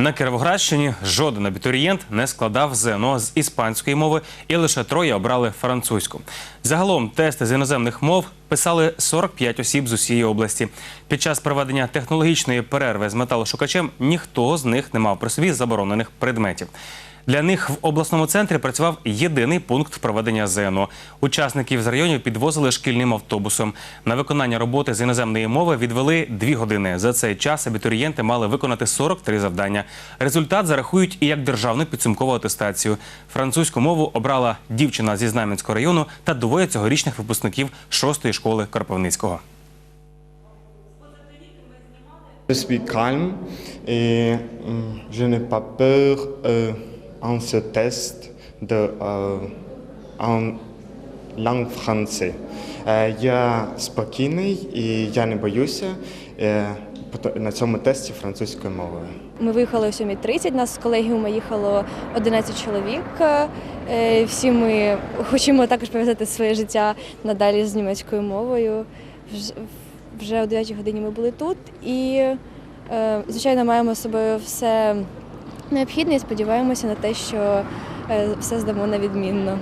На Кіровоградщині жоден абітурієнт не складав ЗНО з іспанської мови, і лише троє обрали французьку. Загалом тести з іноземних мов писали 45 осіб з усієї області. Під час проведення технологічної перерви з металошукачем ніхто з них не мав при собі заборонених предметів. Для них в обласному центрі працював єдиний пункт проведення ЗНО. Учасників з районів підвозили шкільним автобусом. На виконання роботи з іноземної мови відвели дві години. За цей час абітурієнти мали виконати 43 завдання. Результат зарахують і як державну підсумкову атестацію. Французьку мову обрала дівчина зі Знам'янського району та двоє цьогорічних випускників шостої школи Кропивницького. Je suis calme et hum, je euh, en ce test de, euh, en langue française. Е, Я спокійний і я не боюся на цьому тесті французькою мовою. Ми виїхали о 7.30, нас з колегіума їхало 11 чоловік. Е, Всі ми хочемо також пов'язати своє життя надалі з німецькою мовою. Вже о 9 годині ми були тут і, е, звичайно, маємо з собою все необхідне і сподіваємося на те, що е, все здамо на відмінно.